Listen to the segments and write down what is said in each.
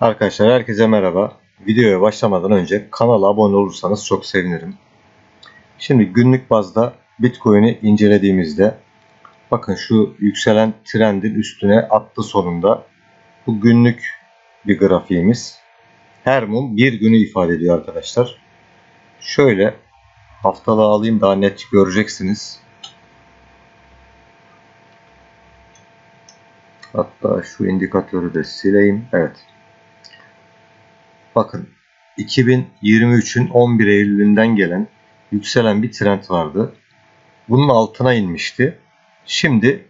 Arkadaşlar herkese merhaba. Videoya başlamadan önce kanala abone olursanız çok sevinirim. Şimdi günlük bazda Bitcoin'i incelediğimizde bakın şu yükselen trendin üstüne attı sonunda. Bu günlük bir grafiğimiz. Her mum bir günü ifade ediyor arkadaşlar. Şöyle haftalığı alayım daha net göreceksiniz. Hatta şu indikatörü de sileyim. Evet. Bakın 2023'ün 11 Eylül'ünden gelen yükselen bir trend vardı. Bunun altına inmişti. Şimdi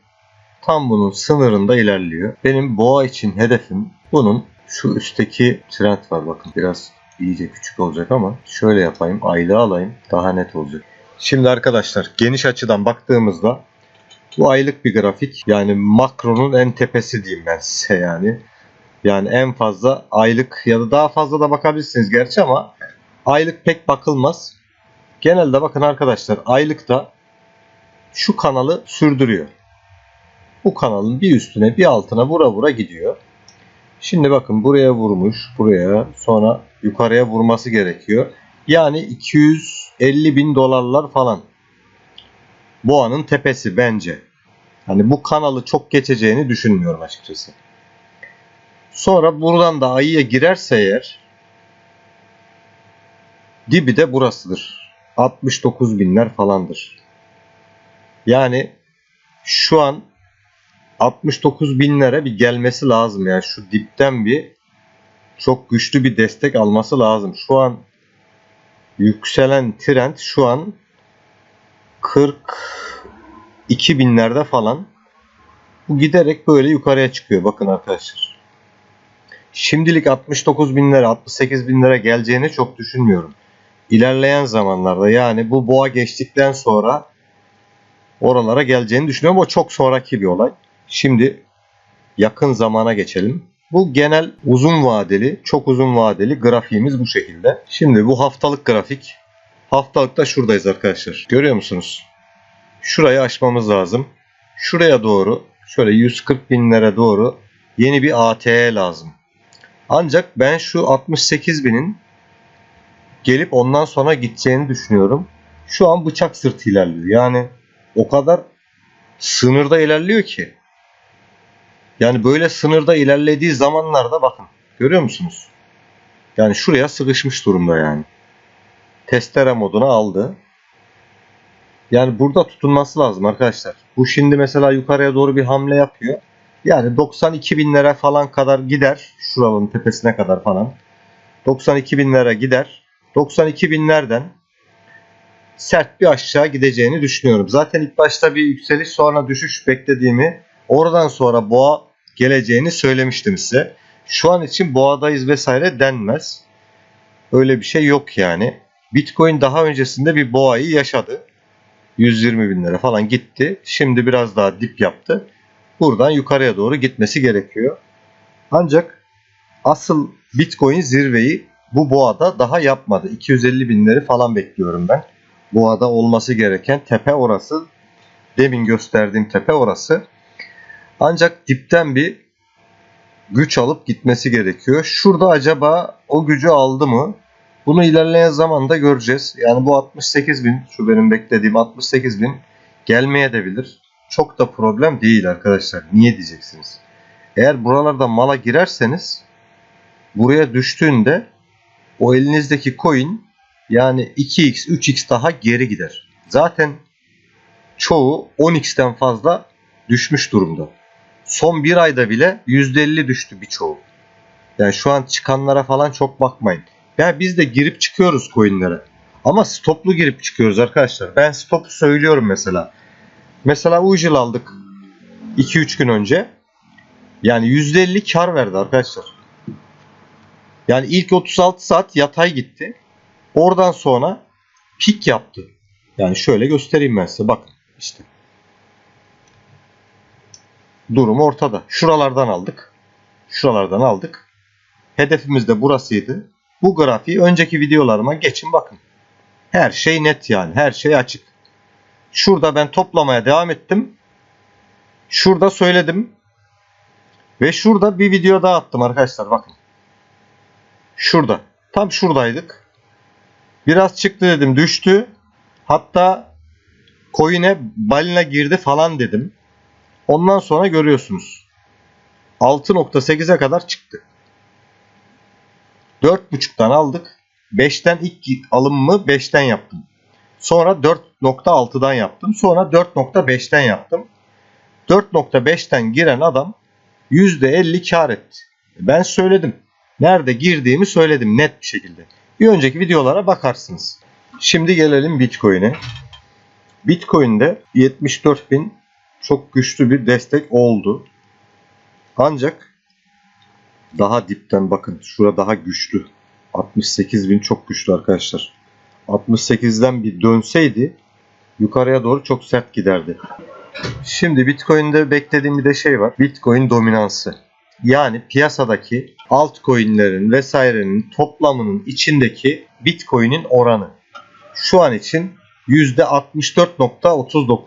tam bunun sınırında ilerliyor. Benim boğa için hedefim bunun şu üstteki trend var. Bakın biraz iyice küçük olacak ama şöyle yapayım. Aylığı alayım. Daha net olacak. Şimdi arkadaşlar geniş açıdan baktığımızda bu aylık bir grafik. Yani makronun en tepesi diyeyim ben size yani. Yani en fazla aylık ya da daha fazla da bakabilirsiniz gerçi ama aylık pek bakılmaz. Genelde bakın arkadaşlar aylıkta şu kanalı sürdürüyor. Bu kanalın bir üstüne bir altına vura vura gidiyor. Şimdi bakın buraya vurmuş, buraya sonra yukarıya vurması gerekiyor. Yani 250 bin dolarlar falan. Boğanın tepesi bence. Hani bu kanalı çok geçeceğini düşünmüyorum açıkçası. Sonra buradan da ayıya girerse eğer dibi de burasıdır. 69 binler falandır. Yani şu an 69 binlere bir gelmesi lazım. Yani şu dipten bir çok güçlü bir destek alması lazım. Şu an yükselen trend şu an 42 binlerde falan. Bu giderek böyle yukarıya çıkıyor. Bakın arkadaşlar. Şimdilik 69 binlere 68 binlere geleceğini çok düşünmüyorum. İlerleyen zamanlarda yani bu boğa geçtikten sonra oralara geleceğini düşünüyorum. O çok sonraki bir olay. Şimdi yakın zamana geçelim. Bu genel uzun vadeli, çok uzun vadeli grafiğimiz bu şekilde. Şimdi bu haftalık grafik. Haftalıkta şuradayız arkadaşlar. Görüyor musunuz? Şurayı aşmamız lazım. Şuraya doğru şöyle 140 binlere doğru yeni bir ATE lazım. Ancak ben şu 68 binin gelip ondan sonra gideceğini düşünüyorum. Şu an bıçak sırtı ilerliyor. Yani o kadar sınırda ilerliyor ki. Yani böyle sınırda ilerlediği zamanlarda bakın. Görüyor musunuz? Yani şuraya sıkışmış durumda yani. Testere moduna aldı. Yani burada tutunması lazım arkadaşlar. Bu şimdi mesela yukarıya doğru bir hamle yapıyor. Yani 92 binlere falan kadar gider. Şuranın tepesine kadar falan. 92 binlere gider. 92 binlerden sert bir aşağı gideceğini düşünüyorum. Zaten ilk başta bir yükseliş sonra düşüş beklediğimi oradan sonra boğa geleceğini söylemiştim size. Şu an için boğadayız vesaire denmez. Öyle bir şey yok yani. Bitcoin daha öncesinde bir boğayı yaşadı. 120 binlere falan gitti. Şimdi biraz daha dip yaptı. Buradan yukarıya doğru gitmesi gerekiyor. Ancak asıl Bitcoin zirveyi bu boğada daha yapmadı. 250 binleri falan bekliyorum ben. Boğada olması gereken tepe orası. Demin gösterdiğim tepe orası. Ancak dipten bir güç alıp gitmesi gerekiyor. Şurada acaba o gücü aldı mı? Bunu ilerleyen zamanda göreceğiz. Yani bu 68 bin, şu benim beklediğim 68 bin gelmeye de bilir. Çok da problem değil arkadaşlar. Niye diyeceksiniz? Eğer buralarda mala girerseniz buraya düştüğünde o elinizdeki coin yani 2x 3x daha geri gider. Zaten çoğu 10x'ten fazla düşmüş durumda. Son bir ayda bile %50 düştü birçoğu. Yani şu an çıkanlara falan çok bakmayın. Ya biz de girip çıkıyoruz coinlere. Ama stoplu girip çıkıyoruz arkadaşlar. Ben stopu söylüyorum mesela. Mesela Ujil aldık 2-3 gün önce. Yani %50 kar verdi arkadaşlar. Yani ilk 36 saat yatay gitti. Oradan sonra pik yaptı. Yani şöyle göstereyim ben size. Bakın işte. Durum ortada. Şuralardan aldık. Şuralardan aldık. Hedefimiz de burasıydı. Bu grafiği önceki videolarıma geçin bakın. Her şey net yani. Her şey açık. Şurada ben toplamaya devam ettim. Şurada söyledim. Ve şurada bir video daha attım arkadaşlar bakın. Şurada. Tam şuradaydık. Biraz çıktı dedim düştü. Hatta coin'e balina girdi falan dedim. Ondan sonra görüyorsunuz. 6.8'e kadar çıktı. 4.5'tan aldık. 5'ten ilk alımımı 5'ten yaptım. Sonra 4.6'dan yaptım. Sonra 4.5'ten yaptım. 4.5'ten giren adam %50 kar etti. Ben söyledim. Nerede girdiğimi söyledim net bir şekilde. Bir önceki videolara bakarsınız. Şimdi gelelim Bitcoin'e. Bitcoin'de 74.000 çok güçlü bir destek oldu. Ancak daha dipten bakın şura daha güçlü. 68.000 çok güçlü arkadaşlar. 68'den bir dönseydi yukarıya doğru çok sert giderdi. Şimdi Bitcoin'de beklediğim bir de şey var. Bitcoin dominansı. Yani piyasadaki altcoin'lerin vesairenin toplamının içindeki Bitcoin'in oranı. Şu an için %64.39.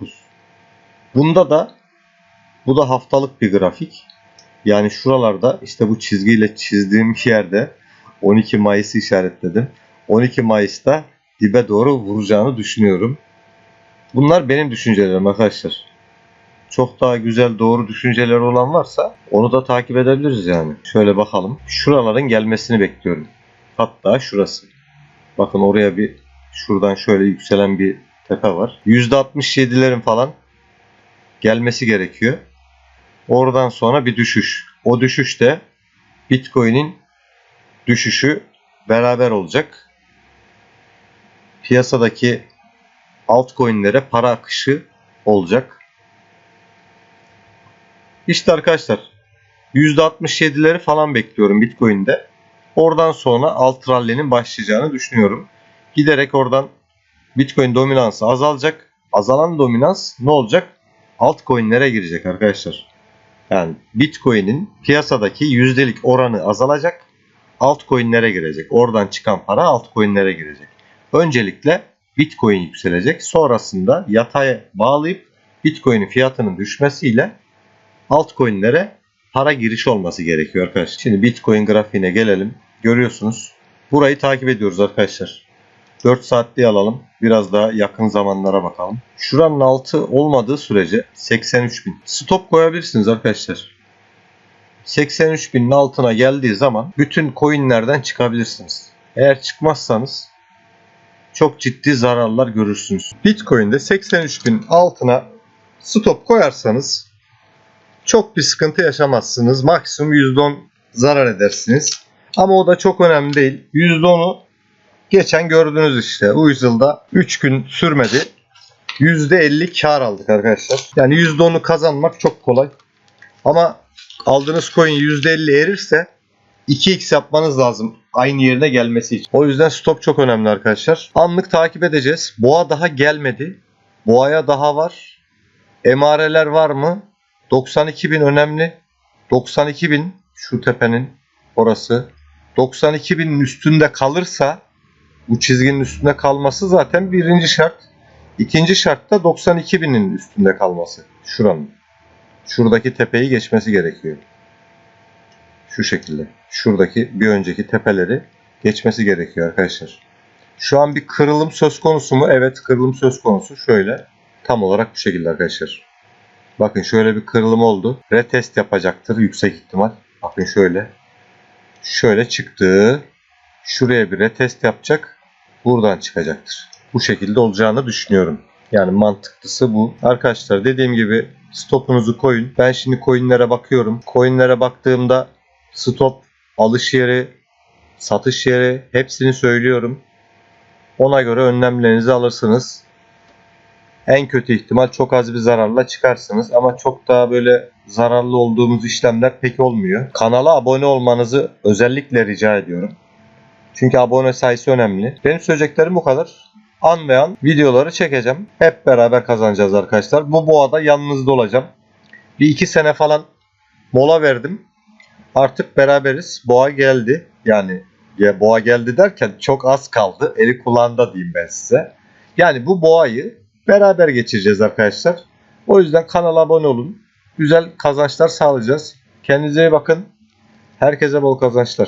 Bunda da bu da haftalık bir grafik. Yani şuralarda işte bu çizgiyle çizdiğim yerde 12 Mayıs'ı işaretledim. 12 Mayıs'ta dibe doğru vuracağını düşünüyorum. Bunlar benim düşüncelerim arkadaşlar. Çok daha güzel doğru düşünceler olan varsa onu da takip edebiliriz yani. Şöyle bakalım. Şuraların gelmesini bekliyorum. Hatta şurası. Bakın oraya bir şuradan şöyle yükselen bir tepe var. %67'lerin falan gelmesi gerekiyor. Oradan sonra bir düşüş. O düşüşte Bitcoin'in düşüşü beraber olacak. Piyasadaki altcoin'lere para akışı olacak. İşte arkadaşlar %67'leri falan bekliyorum Bitcoin'de. Oradan sonra alt rally'nin başlayacağını düşünüyorum. Giderek oradan Bitcoin dominansı azalacak. Azalan dominans ne olacak? Altcoin'lere girecek arkadaşlar. Yani Bitcoin'in piyasadaki yüzdelik oranı azalacak. Altcoin'lere girecek. Oradan çıkan para altcoin'lere girecek. Öncelikle Bitcoin yükselecek. Sonrasında yataya bağlayıp Bitcoin'in fiyatının düşmesiyle altcoin'lere para giriş olması gerekiyor arkadaşlar. Şimdi Bitcoin grafiğine gelelim. Görüyorsunuz. Burayı takip ediyoruz arkadaşlar. 4 saatliği alalım. Biraz daha yakın zamanlara bakalım. Şuranın altı olmadığı sürece 83.000. Stop koyabilirsiniz arkadaşlar. 83.000'in altına geldiği zaman bütün coinlerden çıkabilirsiniz. Eğer çıkmazsanız çok ciddi zararlar görürsünüz. Bitcoin'de 83.000 altına stop koyarsanız çok bir sıkıntı yaşamazsınız. Maksimum %10 zarar edersiniz. Ama o da çok önemli değil. %10'u geçen gördünüz işte. Bu yüzyılda 3 gün sürmedi. %50 kar aldık arkadaşlar. Yani %10'u kazanmak çok kolay. Ama aldığınız coin %50 erirse 2x yapmanız lazım aynı yerine gelmesi için. O yüzden stop çok önemli arkadaşlar. Anlık takip edeceğiz. Boğa daha gelmedi. Boğaya daha var. Emareler var mı? 92.000 önemli. 92.000 şu tepenin orası. 92.000'in üstünde kalırsa bu çizginin üstünde kalması zaten birinci şart. İkinci şart da 92.000'in üstünde kalması. Şuranın. Şuradaki tepeyi geçmesi gerekiyor. Şu şekilde. Şuradaki bir önceki tepeleri geçmesi gerekiyor arkadaşlar. Şu an bir kırılım söz konusu mu? Evet kırılım söz konusu. Şöyle tam olarak bu şekilde arkadaşlar. Bakın şöyle bir kırılım oldu. Retest yapacaktır yüksek ihtimal. Bakın şöyle. Şöyle çıktı. Şuraya bir retest yapacak. Buradan çıkacaktır. Bu şekilde olacağını düşünüyorum. Yani mantıklısı bu. Arkadaşlar dediğim gibi stopunuzu koyun. Ben şimdi coinlere bakıyorum. Coinlere baktığımda stop, alış yeri, satış yeri hepsini söylüyorum. Ona göre önlemlerinizi alırsınız. En kötü ihtimal çok az bir zararla çıkarsınız ama çok daha böyle zararlı olduğumuz işlemler pek olmuyor. Kanala abone olmanızı özellikle rica ediyorum. Çünkü abone sayısı önemli. Benim söyleyeceklerim bu kadar. An ve an videoları çekeceğim. Hep beraber kazanacağız arkadaşlar. Bu boğada yanınızda olacağım. Bir iki sene falan mola verdim. Artık beraberiz. Boğa geldi. Yani ya boğa geldi derken çok az kaldı. Eli kulağında diyeyim ben size. Yani bu boğayı beraber geçireceğiz arkadaşlar. O yüzden kanala abone olun. Güzel kazançlar sağlayacağız. Kendinize iyi bakın. Herkese bol kazançlar.